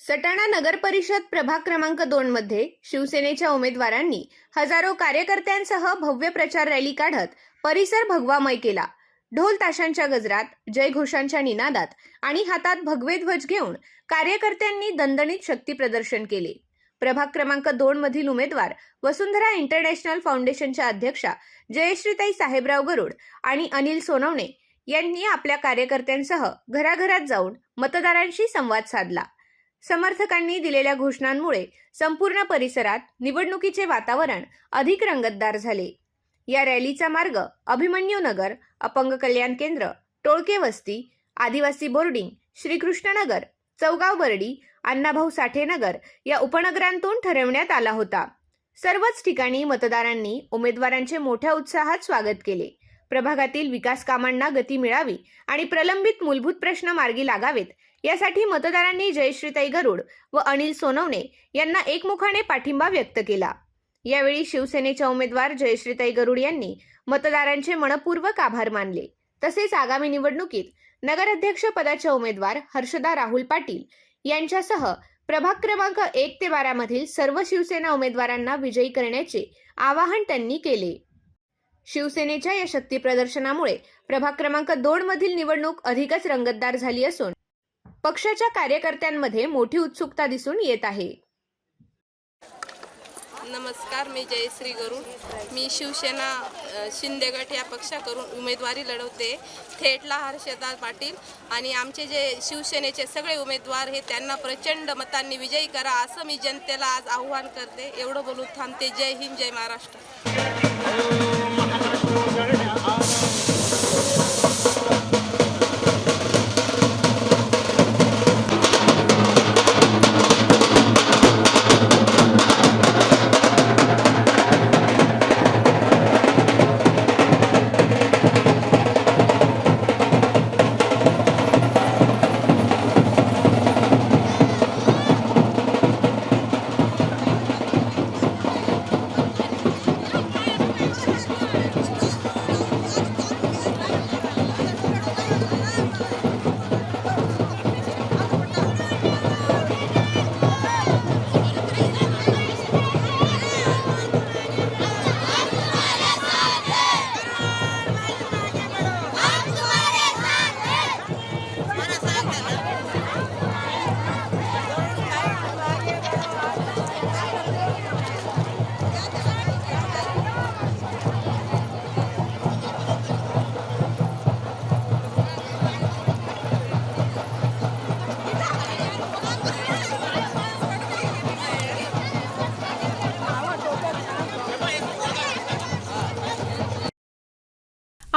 सटाणा नगर परिषद प्रभाग क्रमांक दोन मध्ये शिवसेनेच्या उमेदवारांनी हजारो कार्यकर्त्यांसह भव्य प्रचार रॅली काढत परिसर भगवामय केला. ढोल ताशांच्या गजरात जयघोषांच्या निनादात आणि हातात भगवे ध्वज घेऊन कार्यकर्त्यांनी दणदणीत शक्ती प्रदर्शन केले. प्रभाग क्रमांक दोन मधील उमेदवार वसुंधरा इंटरनॅशनल फाउंडेशनच्या अध्यक्षा जयश्रीताई साहेबराव गरुड आणि अनिल सोनवणे यांनी आपल्या कार्यकर्त्यांसह घराघरात जाऊन मतदारांशी संवाद साधला. समर्थकांनी दिलेल्या घोषणांमुळे संपूर्ण परिसरात निवडणुकीचे वातावरण अधिक रंगतदार झाले. या रॅलीचा मार्ग अभिमन्यू नगर अपंग कल्याण केंद्र टोळके वस्ती आदिवासी बोर्डिंग श्रीकृष्णनगर चौगाव बर्डी अण्णाभाऊ साठे नगर या उपनगरांतून ठरवण्यात आला होता. सर्वच ठिकाणी मतदारांनी उमेदवारांचे मोठ्या उत्साहात स्वागत केले. प्रभागातील विकास कामांना गती मिळावी आणि प्रलंबित मूलभूत प्रश्न मार्गी लागावेत यासाठी मतदारांनी जयश्रीताई गरुड व अनिल सोनवणे यांना एकमुखाने पाठिंबा व्यक्त केला. यावेळी शिवसेनेच्या उमेदवार जयश्रीताई गरुड यांनी मतदारांचे मनपूर्वक आभार मानले. तसेच आगामी निवडणुकीत नगराध्यक्ष पदाच्या उमेदवार हर्षदा राहुल पाटील यांच्यासह प्रभाग क्रमांक एक ते बारा मधील सर्व शिवसेना उमेदवारांना विजयी करण्याचे आवाहन त्यांनी केले. शिवसेनेच्या या शक्ती प्रदर्शनामुळे प्रभाग क्रमांक दोन मधील निवडणूक अधिकच रंगतदार झाली असून पक्षाच्या कार्यकर्त्यांमध्ये मोठी उत्सुकता दिसून येत आहे. नमस्कार मी जयश्री गरुड. मी शिवसेना शिंदेगट शिंदे गट या पक्षाकडून उमेदवारी लढवते. थेटला हर्षदा पाटील आणि आमचे जे शिवसेनेचे सगळे उमेदवार हे त्यांना प्रचंड मतांनी विजयी करा असं मी जनतेला आज आव्हान करते. एवढं बोलून थांबते. जय हिंद जय महाराष्ट्र.